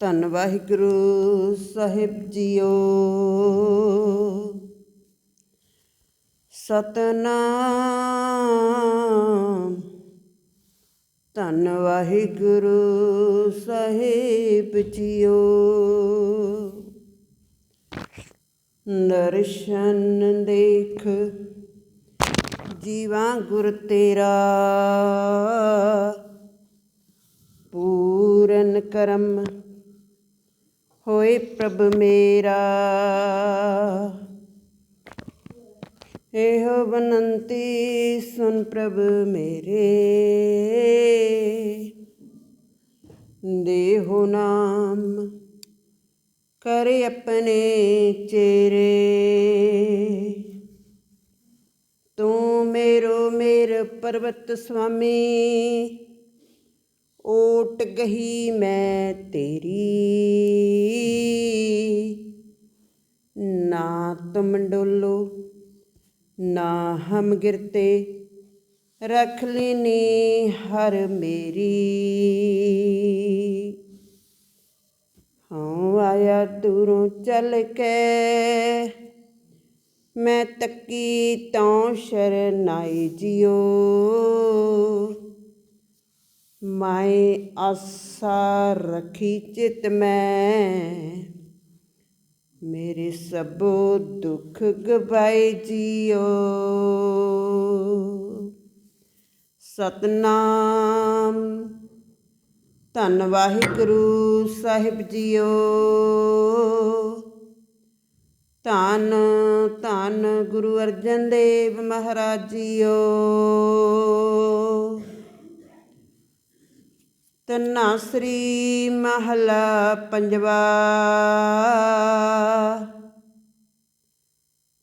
ਧੰਨ ਵਾਹਿਗੁਰੂ ਸਾਹਿਬ ਜੀਓ। ਸਤਨਾਮ। ਧੰਨ ਵਾਹਿਗੁਰੂ ਸਾਹਿਬ ਜੀਓ। ਦਰਸ਼ਨ ਦੇਖ ਜੀਵਾਂ ਗੁਰ ਤੇਰਾ। ਪੂਰਨ ਕਰਮ, ਹੋਏ ਪ੍ਰਭ ਮੇਰਾ। ਇਹੋ ਬਨੰਤੀ ਸੁਨ ਪ੍ਰਭ ਮੇਰੇ। ਦੇਹੋ ਨਾਮ ਕਰ ਆਪਣੇ ਚੇਰੇ ਤੂੰ ਮੇਰੋ ਮੇਰ ਪਰਬਤ ਸੁਆਮੀ ਓਟ ਗਈ ਮੈਂ ਤੇਰੀ। ਨਾ ਤੁਮ ਡੋਲੋ, ਨਾ ਹਮ ਗਿਰਤੇ, ਰਖ ਲੈਨੀ ਹਰ ਮੇਰੀ। ਹਾਂ ਆਇਆ ਦੂਰੋਂ ਚੱਲ ਕੇ, ਮੈਂ ਤੱਕੀ ਤਾਂ ਸ਼ਰਨਾਈ ਜਿਓ ਮਾਏ ਆਸਾ ਰਖੀ ਚਿਤ ਮੈਂ। ਮੇਰੇ ਸਭੋ ਦੁੱਖ ਗਵਾਏ ਜਿਓ। ਸਤਨਾਮ। ਧੰਨ ਵਾਹਿਗੁਰੂ ਸਾਹਿਬ ਜੀਓ। ਧੰਨ ਧੰਨ ਗੁਰੂ ਅਰਜਨ ਦੇਵ ਮਹਾਰਾਜ ਜੀਓ। ਤਨਾ ਸ੍ਰੀ ਮਹਲਾ ਪੰਜਵਾ।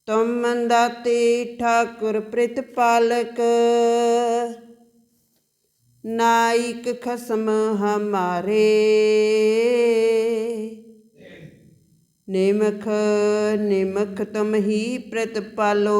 ਤੁਮ ਦਾਤੇ ਠਾਕੁਰ ਪ੍ਰਿਤ ਪਾਲਕ, ਨਾਇਕ ਖਸਮ ਹਮਾਰੇ। ਨਿਮਖ ਨਿਮਖ ਤੁਮ ਹੀ ਪ੍ਰਤਪਾਲੋ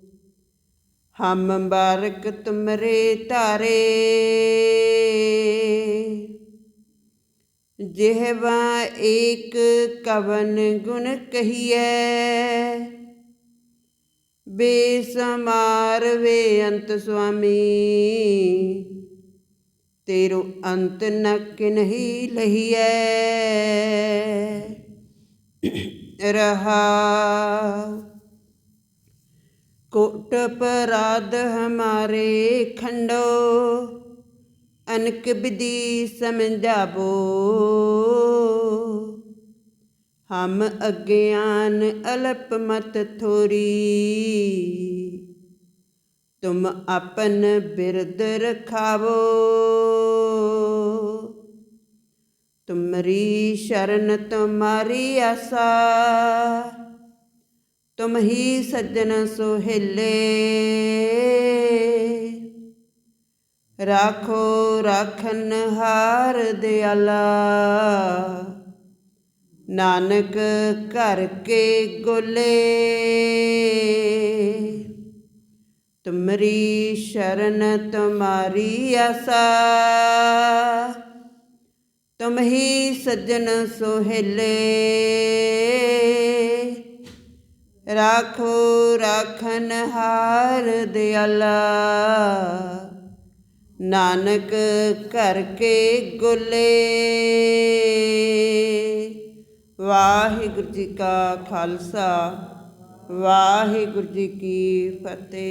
ਹਮ ਬਾਰਕ ਤੁਮਰੇ ਧਾਰੇ। ਜਿਹਵਾ ਏਕ ਕਵਨ ਗੁਣ ਕਹੀਐ। ਬੇਸਮਾਰ ਵੇ ਅੰਤ ਸੁਆਮੀ। ਤੇਰੋ ਅੰਤ ਨਕ ਨਹੀਂ ਲਹੀਐ। ਰਹਾ ਕੋਟ ਪਰਾਧ ਹਮਾਰੇ ਖੰਡੋ, ਅਨਕ ਵਿਧੀ ਸਮਝਾਬੋ ਹਮ ਅਗਿਆਨ ਅਲਪ ਮਤ ਥੋਰੀ, ਤੁਮ ਆਪਨ ਬਿਰਦ ਰਖਾਵੋ। ਤੁਮਰੀ ਸ਼ਰਨ ਤੁਮਾਰੀ ਆਸਾ ਤੁਮ ਹੀ ਸੱਜਣ ਸੁਹੇਲੇ ਰਾਖੋ ਰਾਖਨ ਹਾਰ ਦਿਆਲਾ। ਨਾਨਕ ਘਰ ਕੇ ਗੋਲੇ। ਤੁਮਰੀ ਸ਼ਰਨ ਤੁਮਾਰੀ ਆਸਾ। ਤੁਮ ਹੀ ਸੱਜਣ ਸੋਹਿਲੇ ਰਾਖੋ ਰਾਖਨ ਹਾਰ ਦਿਆਲਾ। ਨਾਨਕ ਘਰ ਕੇ ਗੋਲੇ। ਵਾਹਿਗੁਰੂ ਜੀ ਕਾ ਖਾਲਸਾ, ਵਾਹਿਗੁਰੂ ਜੀ ਕੀ ਫਤਿਹ।